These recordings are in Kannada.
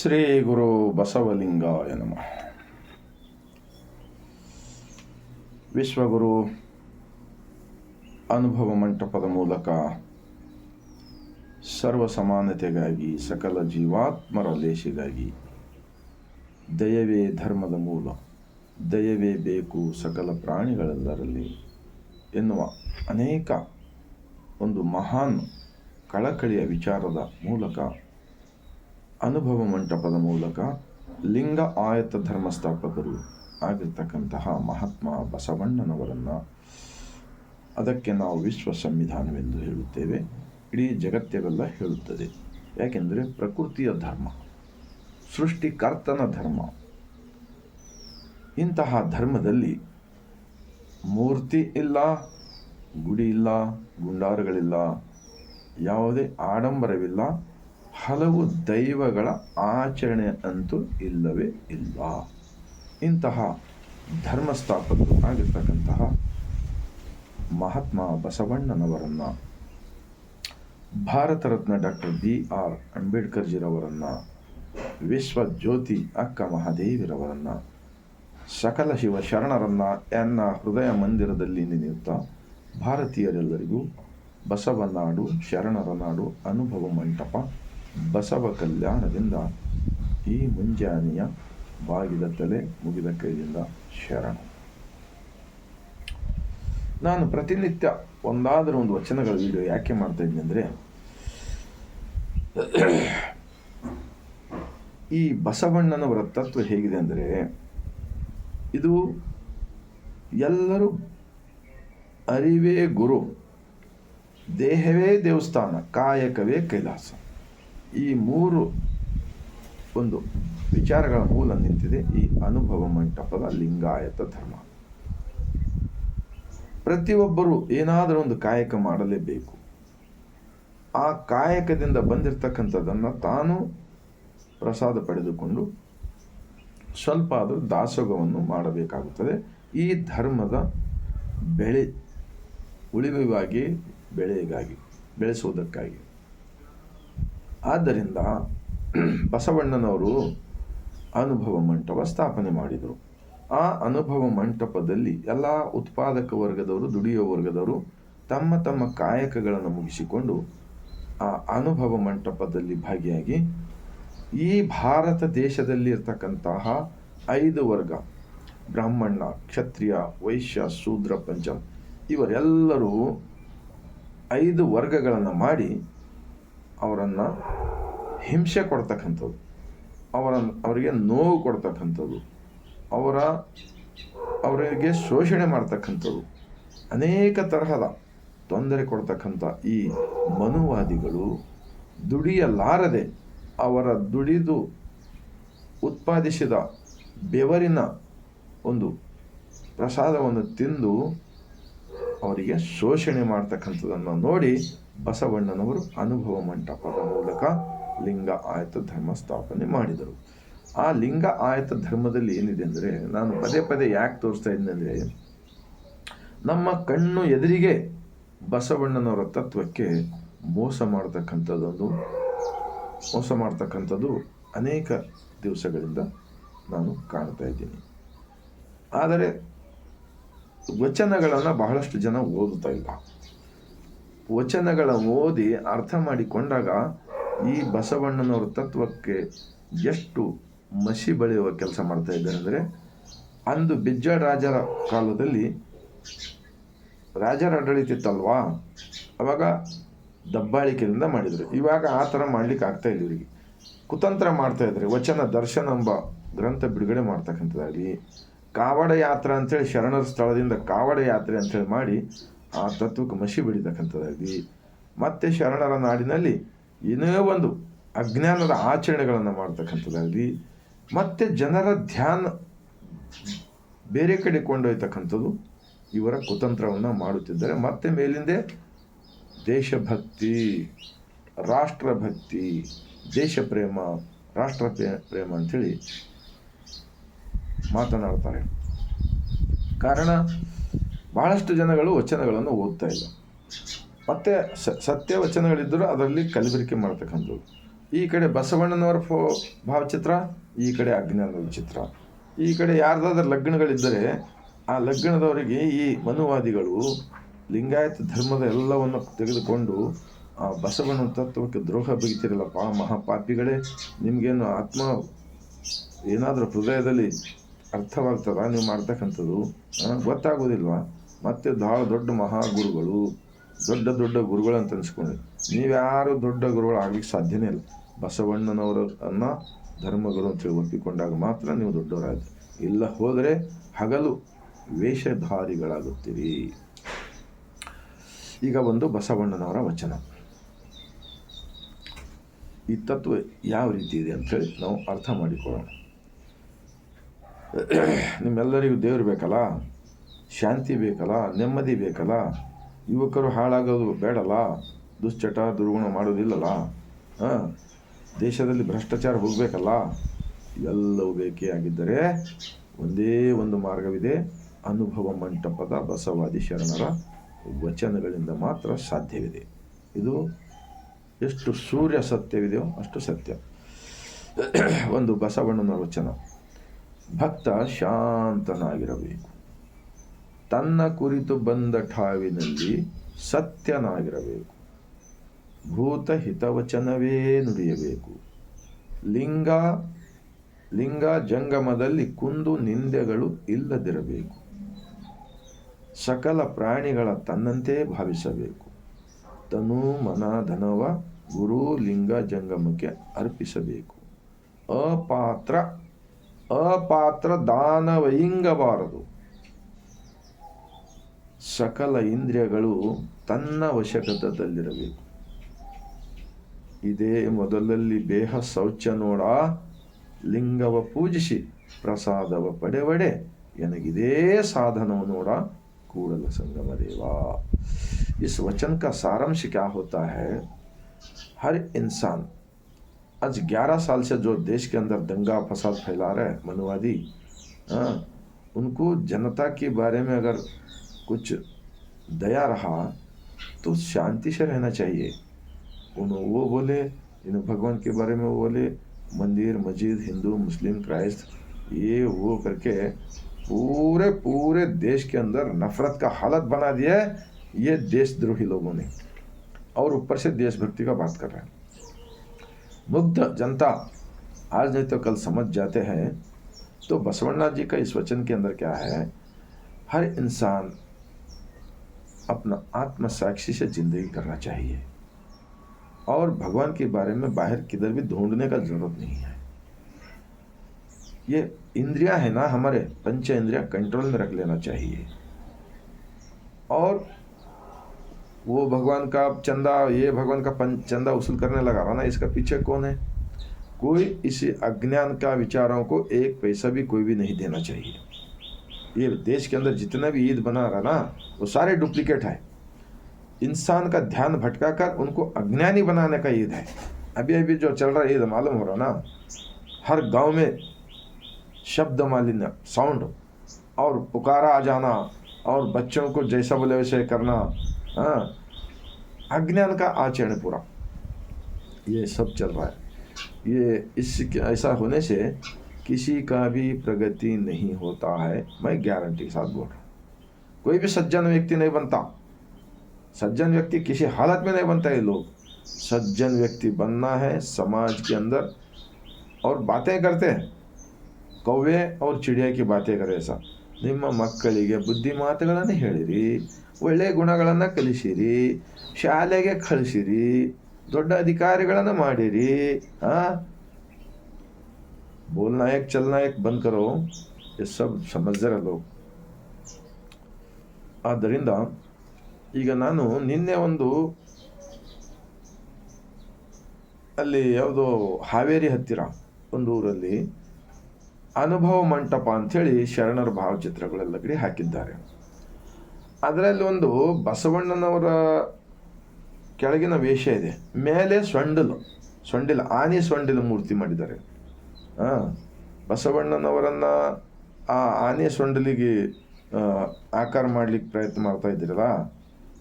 ಶ್ರೀ ಗುರು ಬಸವಲಿಂಗಾಯ ನಮಃ ವಿಶ್ವಗುರು ಅನುಭವ ಮಂಟಪದ ಮೂಲಕ ಸರ್ವ ಸಮಾನತೆಗಾಗಿ, ಸಕಲ ಜೀವಾತ್ಮರ ಲೇಷಿಗಾಗಿ ದಯವೇ ಧರ್ಮದ ಮೂಲ, ದಯವೇ ಬೇಕು ಸಕಲ ಪ್ರಾಣಿಗಳೆಲ್ಲರಲ್ಲಿ ಎನ್ನುವ ಅನೇಕ ಒಂದು ಮಹಾನ್ ಕಳಕಳಿಯ ವಿಚಾರದ ಮೂಲಕ ಅನುಭವ ಮಂಟಪದ ಮೂಲಕ ಲಿಂಗ ಆಯತ ಧರ್ಮಸ್ಥಾಪಕರು ಆಗಿರ್ತಕ್ಕಂತಹ ಮಹಾತ್ಮ ಬಸವಣ್ಣನವರನ್ನು ಅದಕ್ಕೆ ನಾವು ವಿಶ್ವ ಸಂವಿಧಾನವೆಂದು ಹೇಳುತ್ತೇವೆ. ಇಡೀ ಜಗತ್ತೆಲ್ಲ ಹೇಳುತ್ತದೆ. ಯಾಕೆಂದರೆ ಪ್ರಕೃತಿಯ ಧರ್ಮ, ಸೃಷ್ಟಿಕರ್ತನ ಧರ್ಮ. ಇಂತಹ ಧರ್ಮದಲ್ಲಿ ಮೂರ್ತಿ ಇಲ್ಲ, ಗುಡಿ ಇಲ್ಲ, ಗುಂಡಾರುಗಳಿಲ್ಲ, ಯಾವುದೇ ಆಡಂಬರವಿಲ್ಲ. ಹಲವು ದೈವಗಳ ಆಚರಣೆ ಅಂತೂ ಇಲ್ಲವೇ ಇಲ್ಲ ಇಂತಹ ಧರ್ಮಸ್ಥಾಪಕರು ಆಗಿರ್ತಕ್ಕಂತಹ Mahatma ಬಸವಣ್ಣನವರನ್ನು, Bharat Ratna doctor B R ಅಂಬೇಡ್ಕರ್ಜಿರವರನ್ನು ವಿಶ್ವ ಜ್ಯೋತಿ ಅಕ್ಕ ಮಹಾದೇವಿರವರನ್ನು, ಸಕಲ ಶಿವ ಶರಣರನ್ನ ಎನ್ನ ಹೃದಯ ಮಂದಿರದಲ್ಲಿ ನೆನೆಯುತ್ತಾ ಭಾರತೀಯರೆಲ್ಲರಿಗೂ ಬಸವನಾಡು ಶರಣರ ನಾಡು, ಅನುಭವ ಮಂಟಪ ಬಸವ ಕಲ್ಯಾಣದಿಂದ ಈ ಮುಂಜಾನೆಯ ಬಾಗಿದ ತಲೆ ಮುಗಿದ ಕೈಯಿಂದ ಶರಣ. ನಾನು ಪ್ರತಿನಿತ್ಯ ಒಂದಾದರೂ ಒಂದು ವಚನಗಳ ವಿಡಿಯೋ ಯಾಕೆ ಮಾಡ್ತಾ ಇದ್ದೀನಿ ಅಂದರೆ, ಈ ಬಸವಣ್ಣನವರ ತತ್ವ ಹೇಗಿದೆ ಅಂದರೆ, ಇದು ಎಲ್ಲರೂ ಅರಿವೇ ಗುರು, ದೇಹವೇ ದೇವಸ್ಥಾನ, ಕಾಯಕವೇ ಕೈಲಾಸ. ಈ ಮೂರು ಒಂದು ವಿಚಾರಗಳ ಮೂಲ ನಿಂತಿದೆ. ಈ ಅನುಭವ ಮಂಟಪದ ಲಿಂಗಾಯತ ಧರ್ಮ. ಪ್ರತಿಯೊಬ್ಬರು ಏನಾದರೂ ಒಂದು ಕಾಯಕ ಮಾಡಲೇಬೇಕು. ಆ ಕಾಯಕದಿಂದ ಬಂದಿರತಕ್ಕಂಥದ್ದನ್ನು ತಾನು ಪ್ರಸಾದ ಪಡೆದುಕೊಂಡು ಸ್ವಲ್ಪ ಆದರೂ ದಾಸೋಗವನ್ನು ಮಾಡಬೇಕಾಗುತ್ತದೆ. ಈ ಧರ್ಮದ ಬೆಳೆ ಉಳಿವಿಗಾಗಿ, ಬೆಳೆಗಾಗಿ, ಬೆಳೆಸುವುದಕ್ಕಾಗಿ. ಆದ್ದರಿಂದ ಬಸವಣ್ಣನವರು ಅನುಭವ ಮಂಟಪ ಸ್ಥಾಪನೆ ಮಾಡಿದರು. ಆ ಅನುಭವ ಮಂಟಪದಲ್ಲಿ ಎಲ್ಲ ಉತ್ಪಾದಕ ವರ್ಗದವರು, ದುಡಿಯುವ ವರ್ಗದವರು ತಮ್ಮ ತಮ್ಮ ಕಾಯಕಗಳನ್ನು ಮುಗಿಸಿಕೊಂಡು ಆ ಅನುಭವ ಮಂಟಪದಲ್ಲಿ ಭಾಗಿಯಾಗಿ ಈ ಭಾರತ ದೇಶದಲ್ಲಿ ಇರ್ತಕ್ಕಂತಹ ಐದು ವರ್ಗ, ಬ್ರಾಹ್ಮಣ, ಕ್ಷತ್ರಿಯ, ವೈಶ್ಯ, ಶೂದ್ರ, ಪಂಚಮ, ಇವರೆಲ್ಲರೂ ಐದು ವರ್ಗಗಳನ್ನು ಮಾಡಿ ಅವರನ್ನು ಹಿಂಸೆ ಕೊಡ್ತಕ್ಕಂಥದ್ದು. ಅವರ ಅವರಿಗೆ ನೋವು ಕೊಡ್ತಕ್ಕಂಥದ್ದು. ಅವರ, ಅವರಿಗೆ ಶೋಷಣೆ ಮಾಡ್ತಕ್ಕಂಥದ್ದು. ಅನೇಕ ತರಹದ ತೊಂದರೆ ಕೊಡ್ತಕ್ಕಂಥ ಈ ಮನುವಾದಿಗಳು ದುಡಿಯಲಾರದೆ ಅವರ ದುಡಿದು ಉತ್ಪಾದಿಸಿದ ಬೆವರಿನ ಒಂದು ಪ್ರಸಾದವನ್ನು ತಿಂದು ಅವರಿಗೆ ಶೋಷಣೆ ಮಾಡ್ತಕ್ಕಂಥದ್ದನ್ನು ನೋಡಿ ಬಸವಣ್ಣನವರು ಅನುಭವ ಮಂಟಪದ ಮೂಲಕ ಲಿಂಗ ಆಯತ ಧರ್ಮ ಸ್ಥಾಪನೆ ಮಾಡಿದರು. ಆ ಲಿಂಗ ಆಯತ ಧರ್ಮದಲ್ಲಿ ಏನಿದೆ ಅಂದರೆ, ನಾನು ಪದೇ ಪದೇ ಯಾಕೆ ತೋರಿಸ್ತಾ ಇದ್ದೆ ಅಂದರೆ, ನಮ್ಮ ಕಣ್ಣು ಎದುರಿಗೆ ಬಸವಣ್ಣನವರ ತತ್ವಕ್ಕೆ ಮೋಸ ಮಾಡ್ತಕ್ಕಂಥದ್ದೊಂದು, ಮೋಸ ಮಾಡ್ತಕ್ಕಂಥದ್ದು ಅನೇಕ ದಿವಸಗಳಿಂದ ನಾನು ಕಾಣ್ತಾ ಇದ್ದೀನಿ. ಆದರೆ ವಚನಗಳನ್ನು ಬಹಳಷ್ಟು ಜನ ಓದುತ್ತಾ ಇಲ್ಲ. ವಚನಗಳ ಓದಿ ಅರ್ಥ ಮಾಡಿಕೊಂಡಾಗ ಈ ಬಸವಣ್ಣನವರ ತತ್ವಕ್ಕೆ ಎಷ್ಟು ಮಸಿ ಬಳಿಯುವ ಕೆಲಸ ಮಾಡ್ತಾ ಇದ್ದಾರೆ ಅಂದರೆ, ಅಂದು ಬಿಜ್ಜ ರಾಜರ ಕಾಲದಲ್ಲಿ ರಾಜರ ಆಡಳಿತ ಇತ್ತಲ್ವಾ? ಅವಾಗ ದಬ್ಬಾಳಿಕೆಯಿಂದ ಮಾಡಿದರು. ಇವಾಗ ಆ ಥರ ಮಾಡ್ಲಿಕ್ಕೆ ಆಗ್ತಾ ಇಲ್ಲ ಇವರಿಗೆ. ಕುತಂತ್ರ ವಚನ ದರ್ಶನ ಎಂಬ ಗ್ರಂಥ ಬಿಡುಗಡೆ ಮಾಡ್ತಕ್ಕಂಥದ್ದಾಗಲಿ, ಕಾವಡ ಯಾತ್ರೆ ಅಂತೇಳಿ ಶರಣರ ಸ್ಥಳದಿಂದ ಕಾವಡ ಯಾತ್ರೆ ಅಂತೇಳಿ ಮಾಡಿ ಆ ತತ್ವಕ್ಕೆ ಮಸಿ ಬಿಡಿತಕ್ಕಂಥದ್ದಾಗಲಿ ಮತ್ತೆ ಶರಣರ ನಾಡಿನಲ್ಲಿ ಏನೇ ಒಂದು ಅಜ್ಞಾನದ ಆಚರಣೆಗಳನ್ನು ಮಾಡ್ತಕ್ಕಂಥದ್ದಾಗಲಿ ಮತ್ತೆ ಜನರ ಧ್ಯಾನ ಬೇರೆ ಕಡೆ ಕೊಂಡೊಯ್ತಕ್ಕಂಥದ್ದು ಇವರ ಕುತಂತ್ರವನ್ನು ಮಾಡುತ್ತಿದ್ದಾರೆ. ಮತ್ತೆ ಮೇಲಿಂದೆ ದೇಶಭಕ್ತಿ, ರಾಷ್ಟ್ರಭಕ್ತಿ ದೇಶ ಪ್ರೇಮ ರಾಷ್ಟ್ರ ಪ್ರೇಮ ಅಂಥೇಳಿ ಮಾತನಾಡ್ತಾರೆ. ಕಾರಣ ಬಹಳಷ್ಟು ಜನಗಳು ವಚನಗಳನ್ನು ಓದ್ತಾ ಇಲ್ಲ. ಮತ್ತು ಸತ್ಯ ವಚನಗಳಿದ್ದರೂ ಅದರಲ್ಲಿ ಕಲಬೆರಕೆ ಮಾಡ್ತಕ್ಕಂಥದ್ದು. ಈ ಕಡೆ ಬಸವಣ್ಣನವರ ಫೋ, ಭಾವಚಿತ್ರ, ಈ ಕಡೆ ಅಜ್ಞಾನದ ಚಿತ್ರ. ಈ ಕಡೆ ಯಾರ್ದಾದ್ರೂ ಲಗ್ನಗಳಿದ್ದರೆ ಆ ಲಗ್ನದವರಿಗೆ ಈ ಮನುವಾದಿಗಳು ಲಿಂಗಾಯತ ಧರ್ಮದ ಎಲ್ಲವನ್ನು ತೆಗೆದುಕೊಂಡು ಆ ಬಸವಣ್ಣ ತತ್ವಕ್ಕೆ ದ್ರೋಹ ಬೀಗ್ತಿರಲ್ಲಪ್ಪ ಮಹಾಪಾಪಿಗಳೇ, ನಿಮಗೇನು ಆತ್ಮ ಏನಾದರೂ ಹೃದಯದಲ್ಲಿ ಅರ್ಥವಾಗ್ತದ? ನೀವು ಮಾಡ್ತಕ್ಕಂಥದ್ದು ಗೊತ್ತಾಗೋದಿಲ್ವಾ? ಮತ್ತೆ ಭಾಳ ದೊಡ್ಡ ಮಹಾಗುರುಗಳು, ದೊಡ್ಡ ದೊಡ್ಡ ಗುರುಗಳು ಅಂತ ಅನ್ಸ್ಕೊಂಡ್ರಿ ನೀವ್ಯಾರು ದೊಡ್ಡ ಗುರುಗಳು ಆಗ್ಲಿಕ್ಕೆ ಸಾಧ್ಯನೇ ಇಲ್ಲ. ಬಸವಣ್ಣನವರನ್ನ ಧರ್ಮಗುರು ಅಂತೇಳಿ ಒಪ್ಪಿಕೊಂಡಾಗ ಮಾತ್ರ ನೀವು ದೊಡ್ಡವರಾಗಿ. ಇಲ್ಲ ಹೋದರೆ ಹಗಲು ವೇಷಧಾರಿಗಳಾಗುತ್ತೀರಿ. ಈಗ ಒಂದು ಬಸವಣ್ಣನವರ ವಚನ. ಈ ತತ್ವ ಯಾವ ರೀತಿ ಇದೆ ಅಂಥೇಳಿ ನಾವು ಅರ್ಥ ಮಾಡಿಕೊಳ್ಳೋಣ. ನಿಮ್ಮೆಲ್ಲರಿಗೂ ದೇವರು ಬೇಕಲ್ಲ? ಶಾಂತಿ ಬೇಕಲ್ಲ, ನೆಮ್ಮದಿ ಬೇಕಲ್ಲ? ಯುವಕರು ಹಾಳಾಗೋದು ಬೇಡಲ್ಲ? ದುಶ್ಚಟ, ದುರ್ಗುಣ ಮಾಡೋದಿಲ್ಲಲ್ಲ ಹಾಂ? ದೇಶದಲ್ಲಿ ಭ್ರಷ್ಟಾಚಾರ ಹೋಗಬೇಕಲ್ಲ? ಇವೆಲ್ಲವೂ ಬೇಕೇ ಆಗಿದ್ದರೆ ಒಂದೇ ಒಂದು ಮಾರ್ಗವಿದೆ. ಅನುಭವ ಮಂಟಪದ ಬಸವಾದಿ ಶರಣರ ವಚನಗಳಿಂದ ಮಾತ್ರ ಸಾಧ್ಯವಿದೆ. ಇದು ಎಷ್ಟು ಸೂರ್ಯ ಸತ್ಯವಿದೆಯೋ ಅಷ್ಟು ಸತ್ಯ. ಒಂದು ಬಸವಣ್ಣನ ವಚನ. ಭಕ್ತ ಶಾಂತನಾಗಿರಬೇಕು. ತನ್ನ ಕುರಿತು ಬಂದ ಠಾವಿನಲ್ಲಿ ಸತ್ಯನಾಗಿರಬೇಕು. ಭೂತ ಹಿತವಚನವೇ ನುಡಿಯಬೇಕು. ಲಿಂಗ ಲಿಂಗ ಜಂಗಮದಲ್ಲಿ ಕುಂದು ನಿಂದೆಗಳು ಇಲ್ಲದಿರಬೇಕು. ಸಕಲ ಪ್ರಾಣಿಗಳ ತನ್ನಂತೆ ಭಾವಿಸಬೇಕು. ತನು, ಮನ, ಧನವ, ಗುರು, ಲಿಂಗ ಜಂಗಮಕ್ಕೆ ಅರ್ಪಿಸಬೇಕು. ಅಪಾತ್ರ ಅಪಾತ್ರ ದಾನವಯಿಂಗಬಾರದು ಸಕಲ ಇಂದ್ರಿಯಗಳು ತನ್ನ ವಶಕತದಲ್ಲಿರಬೇಕು ಇದೇ ಮೊದಲಲ್ಲಿ ದೇಹ ಶೌಚ ನೋಡ ಲಿಂಗವ ಪೂಜಿಸಿ ಪ್ರಸಾದವ ಪಡೆವಡೆ ಎನಗಿದೇ ಸಾಧನವ ನೋಡ ಕೂಡಲ संगम देवा इस वचन का सारांश क्या होता है हर इंसान आज 11 साल से जो देश के अंदर दंगा फसाद फैला रहे हैं मनुवादी हाँ, उनको जनता के बारे में अगर कुछ दया रहा तो शांति से रहना चाहिए। उन वो बोले इन भगवान के बारे में वो बोले, मंदिर, मस्जिद, हिंदू, मुस्लिम, क्राइस्ट, ये वो करके पूरे पूरे देश के अंदर नफरत का हालत बना दिया है, ये देशद्रोही लोगों ने। और ऊपर से देशभक्ति का बात कर रहे हैं। मुग्ध जनता, आज नहीं तो कल समझ जाते हैं तो बसवन्ना जी का इस वचन के अंदर क्या है? हर इंसान अपना आत्म साक्षी से ज़िंदगी करना चाहिए। और भगवान के बारे में बाहर किधर भी ढूँढने का ज़रूरत नहीं है। ये इंद्रिया है ना, हमारे पंच इंद्रिया कंट्रोल में रख लेना चाहिए। और वो भगवान का चंदा, ये भगवान का पंच चंदा वसूल करने लगा रहा ना, इसका पीछे कौन है? कोई इस अज्ञान का विचारों को एक पैसा भी कोई भी नहीं देना चाहिए। ये देश के अंदर जितना भी ईद बना रहा ना, वो सारे डुप्लीकेट है। इंसान का ध्यान भटका कर उनको अज्ञानी बनाने का ईद है। अभी अभी जो चल रहा है, ईद मालूम हो रहा ना, हर गाँव में शब्द मालिन्य साउंड और पुकारा आ जाना, और बच्चों को जैसा बोले वैसे करना हाँ अज्ञान का आचरण पूरा। ये सब चल रहा है। ये इस ऐसा होने से किसी का भी प्रगति नहीं होता है मैं गारंटी के साथ बोल रहा हूँ कोई भी सज्जन व्यक्ति नहीं बनता सज्जन व्यक्ति किसी हालत में नहीं बनता ये लोग सज्जन व्यक्ति बनना है समाज के अंदर और बातें करते हैं ಕವ್ವೆ ಅವ್ರ ಚಿಡಿಯಾಕಿ ಬಾತೆ ಕರೆಸ ನಿಮ್ಮ ಮಕ್ಕಳಿಗೆ ಬುದ್ಧಿ ಮಾತುಗಳನ್ನು ಹೇಳಿರಿ ಒಳ್ಳೆಯ ಗುಣಗಳನ್ನು ಕಲಿಸಿರಿ ಶಾಲೆಗೆ ಕಳಿಸಿರಿ ದೊಡ್ಡ ಅಧಿಕಾರಿಗಳನ್ನು ಮಾಡಿರಿ ಆ बोलना एक, चलना एक, बंद ಕರೋ ये सब समझ जरा लोग। ಆದ್ದರಿಂದ ಈಗ ನಾನು ನಿನ್ನೆ ಒಂದು ಅಲ್ಲಿ ಯಾವುದೋ ಹಾವೇರಿ ಹತ್ತಿರ ಒಂದು ಊರಲ್ಲಿ ಅನುಭವ ಮಂಟಪ ಅಂಥೇಳಿ ಶರಣರ ಭಾವಚಿತ್ರಗಳೆಲ್ಲ ಕಡೆ ಹಾಕಿದ್ದಾರೆ. ಅದರಲ್ಲಿ ಒಂದು ಬಸವಣ್ಣನವರ ಕೆಳಗಿನ ವೇಷ ಇದೆ. ಮೇಲೆ ಸೊಂಡಿಲು ಸೊಂಡಿಲ ಆನೆ ಸೊಂಡಿಲ ಮೂರ್ತಿ ಮಾಡಿದ್ದಾರೆ. ಬಸವಣ್ಣನವರನ್ನು ಆ ಆನೆ ಸೊಂಡಲಿಗೆ ಆಕಾರ ಮಾಡ್ಲಿಕ್ಕೆ ಪ್ರಯತ್ನ ಮಾಡ್ತಾ ಇದ್ದೀರಲ್ಲ,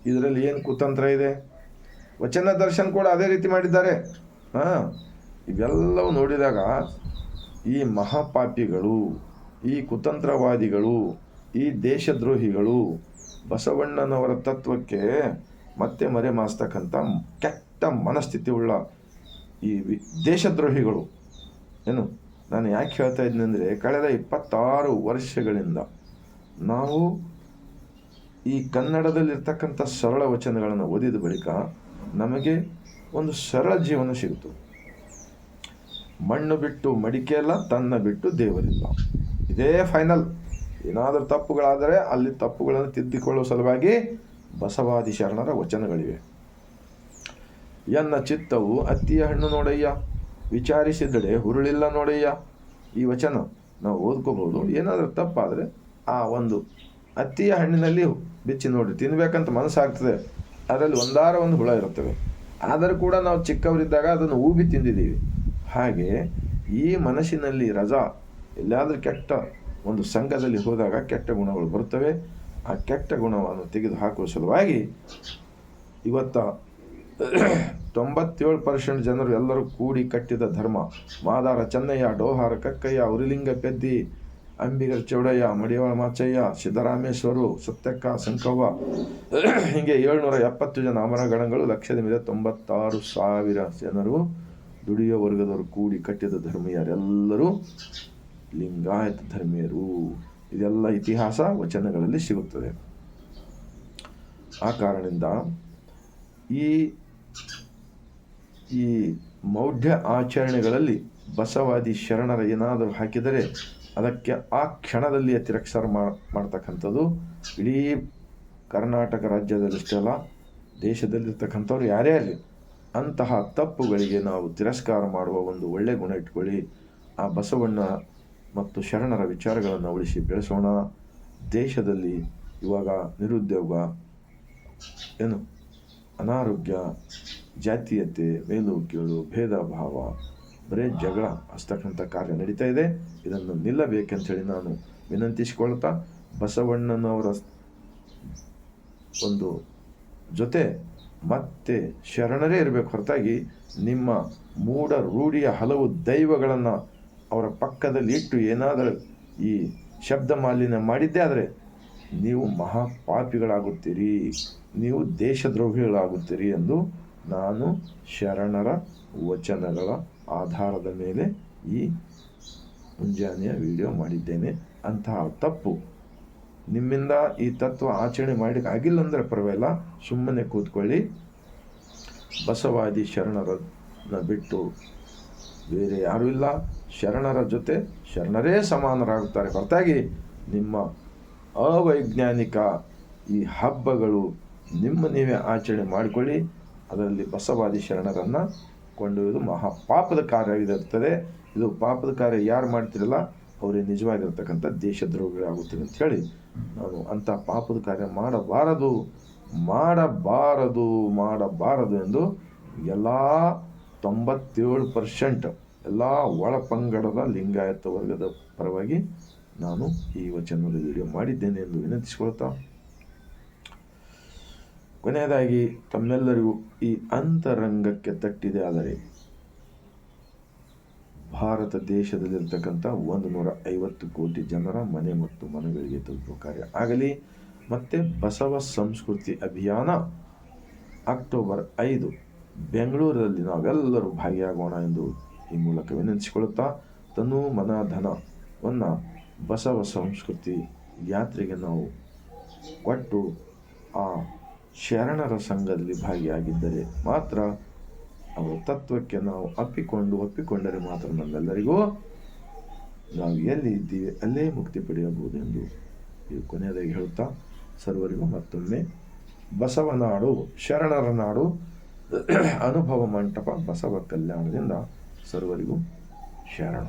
ಇದರಲ್ಲಿ ಏನು ಕುತಂತ್ರ ಇದೆ? ವಚನ ದರ್ಶನ್ ಕೂಡ ಅದೇ ರೀತಿ ಮಾಡಿದ್ದಾರೆ. ಹಾಂ ಇವೆಲ್ಲವೂ ನೋಡಿದಾಗ ಈ ಮಹಾಪಾಪಿಗಳು, ಈ ಕುತಂತ್ರವಾದಿಗಳು, ಈ ದೇಶದ್ರೋಹಿಗಳು ಬಸವಣ್ಣನವರ ತತ್ವಕ್ಕೆ ಮತ್ತೆ ಮರೆ ಮಾಸ್ತಕ್ಕಂಥ ಕೆಟ್ಟ ಮನಸ್ಥಿತಿ ಉಳ್ಳ ಈ ದೇಶದ್ರೋಹಿಗಳು. ಏನು? ನಾನು ಯಾಕೆ ಹೇಳ್ತಾ ಇದ್ದೀನಿ ಅಂದರೆ ಕಳೆದ ಇಪ್ಪತ್ತಾರು ವರ್ಷಗಳಿಂದ ನಾವು ಈ ಕನ್ನಡದಲ್ಲಿರ್ತಕ್ಕಂಥ ಸರಳ ವಚನಗಳನ್ನು ಓದಿದ ಬಳಿಕ ನಮಗೆ ಒಂದು ಸರಳ ಜೀವನ ಸಿಗುತ್ತದೆ. ಮಣ್ಣು ಬಿಟ್ಟು ಮಡಿಕೆ ಅಲ್ಲ, ತನ್ನ ಬಿಟ್ಟು ದೇವರಿಲ್ಲ. ಇದೇ ಫೈನಲ್ ಏನಾದರೂ ತಪ್ಪುಗಳಾದರೆ ಅಲ್ಲಿ ತಪ್ಪುಗಳನ್ನು ತಿದ್ದಿಕೊಳ್ಳುವ ಸಲುವಾಗಿ ಬಸವಾದಿ ಶರಣರ ವಚನಗಳಿವೆ. ಎನ್ನ ಚಿತ್ತವು ಅತ್ತಿಯ ಹಣ್ಣು ನೋಡಯ್ಯ. ವಿಚಾರಿಸಿದಡೆ ಹುರುಳಿಲ್ಲ ನೋಡಯ್ಯ, ಈ ವಚನ ನಾವು ಓದ್ಕೋಬಹುದು. ಏನಾದರೂ ತಪ್ಪಾದರೆ ಆ ಒಂದು ಅತ್ತಿಯ ಹಣ್ಣಿನಲ್ಲಿ ಬಿಚ್ಚಿ ನೋಡಿ, ತಿನ್ಬೇಕಂತ ಮನಸ್ಸಾಗ್ತದೆ. ಅದರಲ್ಲಿ ಒಂದಾರ ಒಂದು ಹುಳ ಇರುತ್ತವೆ. ಆದರೂ ಕೂಡ ನಾವು ಚಿಕ್ಕವರಿದ್ದಾಗ ಅದನ್ನು ಊಬಿ ತಿಂದಿದ್ದೀವಿ. ಹಾಗೆ ಈ ಮನಸ್ಸಿನಲ್ಲಿ ರಜಾ, ಎಲ್ಲಾದರೂ ಕೆಟ್ಟ ಒಂದು ಸಂಘದಲ್ಲಿ ಹೋದಾಗ ಕೆಟ್ಟ ಗುಣಗಳು ಬರುತ್ತವೆ. ಆ ಕೆಟ್ಟ ಗುಣವನ್ನು ತೆಗೆದು ಹಾಕುವ ಸಲುವಾಗಿ ಇವತ್ತ ತೊಂಬತ್ತೇಳು ಪರ್ಸೆಂಟ್ ಜನರು ಎಲ್ಲರೂ ಕೂಡಿ ಕಟ್ಟಿದ ಧರ್ಮ. ಮಾದಾರ ಚೆನ್ನಯ್ಯ, ಡೋಹಾರ ಕಕ್ಕಯ್ಯ, ಉರಿಲಿಂಗ ಪೆದ್ದಿ, ಅಂಬಿಗರ ಚೌಡಯ್ಯ, ಮಡಿವಾಳ ಮಾಚಯ್ಯ, ಸಿದ್ದರಾಮೇಶ್ವರು, ಸತ್ಯಕ್ಕ ಸಂಕವ್ವ. ಹೀಗೆ ಏಳ್ನೂರ ಎಪ್ಪತ್ತು ಜನ ಅಮರಗಣಗಳು ಲಕ್ಷದ ಮೇಲೆ ತೊಂಬತ್ತಾರು ಸಾವಿರ ಜನರು ದುಡಿಯೋ ವರ್ಗದವರು ಕೂಡಿ ಕಟ್ಟಿದ ಧರ್ಮೀಯರೆಲ್ಲರೂ ಲಿಂಗಾಯತ ಧರ್ಮೀಯರು. ಇದೆಲ್ಲ ಇತಿಹಾಸ ವಚನಗಳಲ್ಲಿ ಸಿಗುತ್ತದೆ. ಆ ಕಾರಣದಿಂದ ಈ ಈ ಮೌಢ್ಯ ಆಚರಣೆಗಳಲ್ಲಿ ಬಸವಾದಿ ಶರಣರ ಏನಾದರೂ ಹಾಕಿದರೆ ಅದಕ್ಕೆ ಆ ಕ್ಷಣದಲ್ಲಿ ಅತಿರಕ್ಷಾರ ಮಾಡ್ತಕ್ಕಂಥದ್ದು. ಇಡೀ ಕರ್ನಾಟಕ ರಾಜ್ಯದಲ್ಲಷ್ಟೇ ಅಲ್ಲ, ದೇಶದಲ್ಲಿರ್ತಕ್ಕಂಥವ್ರು ಯಾರೇ ಆಗಲಿ, ಅಂತಹ ತಪ್ಪುಗಳಿಗೆ ನಾವು ತಿರಸ್ಕಾರ ಮಾಡುವ ಒಂದು ಒಳ್ಳೆಯ ಗುಣ ಇಟ್ಕೊಳ್ಳಿ. ಆ ಬಸವಣ್ಣ ಮತ್ತು ಶರಣರ ವಿಚಾರಗಳನ್ನು ಉಳಿಸಿ ಬೆಳೆಸೋಣ. ದೇಶದಲ್ಲಿ ಇವಾಗ ನಿರುದ್ಯೋಗ ಏನು? ಅನಾರೋಗ್ಯ, ಜಾತೀಯತೆ ಮೇಲು ಕೀಳು ಭೇದ ಭಾವ ಬರೇ ಜಗಳ ಹಸ್ತಕ್ಕಂಥ ಕಾರ್ಯ ನಡೀತಾ ಇದೆ. ಇದನ್ನು ನಿಲ್ಲಬೇಕಂತೇಳಿ ನಾನು ವಿನಂತಿಸಿಕೊಳ್ತಾ ಬಸವಣ್ಣನವರ ಒಂದು ಜೊತೆ ಮತ್ತೆ ಶರಣರೇ ಇರಬೇಕು ಹೊರತಾಗಿ ನಿಮ್ಮ ಮೂಢ ರೂಢಿಯ ಹಲವು ದೈವಗಳನ್ನು ಅವರ ಪಕ್ಕದಲ್ಲಿ ಇಟ್ಟು ಏನಾದರೂ ಈ ಶಬ್ದ ಮಾಲಿನ್ಯ ಮಾಡಿದ್ದೇ ಆದರೆ ನೀವು ಮಹಾಪಾಪಿಗಳಾಗುತ್ತೀರಿ, ನೀವು ದೇಶದ್ರೋಹಿಗಳಾಗುತ್ತೀರಿ ಎಂದು ನಾನು ಶರಣರ ವಚನಗಳ ಆಧಾರದ ಮೇಲೆ ಈ ಮುಂಜಾನೆಯ ವಿಡಿಯೋ ಮಾಡಿದ್ದೇನೆ. ಅಂತಹ ತಪ್ಪು. ನಿಮ್ಮಿಂದ ಈ ತತ್ವ ಆಚರಣೆ ಮಾಡಲಿಕ್ಕೆ ಆಗಿಲ್ಲ ಅಂದರೆ ಪರವಾಗಿಲ್ಲ, ಸುಮ್ಮನೆ ಕೂತ್ಕೊಳ್ಳಿ. ಬಸವಾದಿ ಶರಣರನ್ನ ಬಿಟ್ಟು ಬೇರೆ ಯಾರೂ ಇಲ್ಲ. ಶರಣರ ಜೊತೆ ಶರಣರೇ ಸಮಾನರಾಗುತ್ತಾರೆ ಹೊರತಾಗಿ ನಿಮ್ಮ ಅವೈಜ್ಞಾನಿಕ ಈ ಹಬ್ಬಗಳು ನಿಮ್ಮ ನೀವೇ ಆಚರಣೆ ಮಾಡಿಕೊಳ್ಳಿ. ಅದರಲ್ಲಿ ಬಸವಾದಿ ಶರಣರನ್ನು ಕೊಂಡೊಯ್ಯುವುದು ಮಹಾ ಪಾಪದ ಕಾರ್ಯ ಇರುತ್ತದೆ ಇದು ಪಾಪದ ಕಾರ್ಯ ಯಾರು ಮಾಡ್ತಿರಲ್ಲ, ಅವರೇ ನಿಜವಾಗಿರ್ತಕ್ಕಂಥ ದೇಶದ್ರೋಹಿಗಳಾಗುತ್ತಾರೆ ಅಂತ ಹೇಳಿ ನಾನು ಅಂಥ ಪಾಪದ ಕಾರ್ಯ ಮಾಡಬಾರದು ಮಾಡಬಾರದು ಮಾಡಬಾರದು ಎಂದು ಎಲ್ಲ ತೊಂಬತ್ತೇಳು ಪರ್ಸೆಂಟ್ ಎಲ್ಲ ಒಳಪಂಗಡದ ಲಿಂಗಾಯತ ವರ್ಗದ ಪರವಾಗಿ ನಾನು ಈ ವಚನದಲ್ಲಿ ವಿಡಿಯೋ ಮಾಡಿದ್ದೇನೆ ಎಂದು ವಿನಂತಿಸಿಕೊಳ್ತಾ ಕೊನೆಯದಾಗಿ ತಮ್ಮೆಲ್ಲರಿಗೂ ಈ ಅಂತರಂಗಕ್ಕೆ ತಟ್ಟಿದೆ ಆದರೆ ಭಾರತ ದೇಶದಲ್ಲಿರ್ತಕ್ಕಂಥ ಒಂದು ನೂರ ಐವತ್ತು ಕೋಟಿ ಜನರ ಮನೆ ಮತ್ತು ಮನೆಗಳಿಗೆ ತಲುಪುವ ಕಾರ್ಯ ಆಗಲಿ, ಮತ್ತು ಬಸವ ಸಂಸ್ಕೃತಿ ಅಭಿಯಾನ ಅಕ್ಟೋಬರ್ ಐದು ಬೆಂಗಳೂರಲ್ಲಿ ನಾವೆಲ್ಲರೂ ಭಾಗಿಯಾಗೋಣ ಎಂದು ಈ ಮೂಲಕ ವಿನಂತಿಸಿಕೊಳ್ಳುತ್ತಾ ತನು ಮನ ಧನವನ್ನು ಬಸವ ಸಂಸ್ಕೃತಿ ಯಾತ್ರೆಗೆ ನಾವು ಕೊಟ್ಟು ಆ ಶರಣರ ಸಂಘದಲ್ಲಿ ಭಾಗಿಯಾಗಿದ್ದರೆ ಮಾತ್ರ ಅವರ ತತ್ವಕ್ಕೆ ನಾವು ಅಪ್ಪಿಕೊಂಡು ಒಪ್ಪಿಕೊಂಡರೆ ಮಾತ್ರ ನಮ್ಮೆಲ್ಲರಿಗೂ ನಾವು ಎಲ್ಲಿ ಇದ್ದೀವಿ ಅಲ್ಲೇ ಮುಕ್ತಿ ಪಡೆಯಬಹುದು ಎಂದು ಇದು ಕೊನೆಯದಾಗಿ ಹೇಳುತ್ತಾ, ಸರ್ವರಿಗೂ ಮತ್ತೊಮ್ಮೆ ಬಸವನಾಡು ಶರಣರ ನಾಡು, ಅನುಭವ ಮಂಟಪ ಬಸವ ಕಲ್ಯಾಣದಿಂದ ಸರ್ವರಿಗೂ ಶರಣ.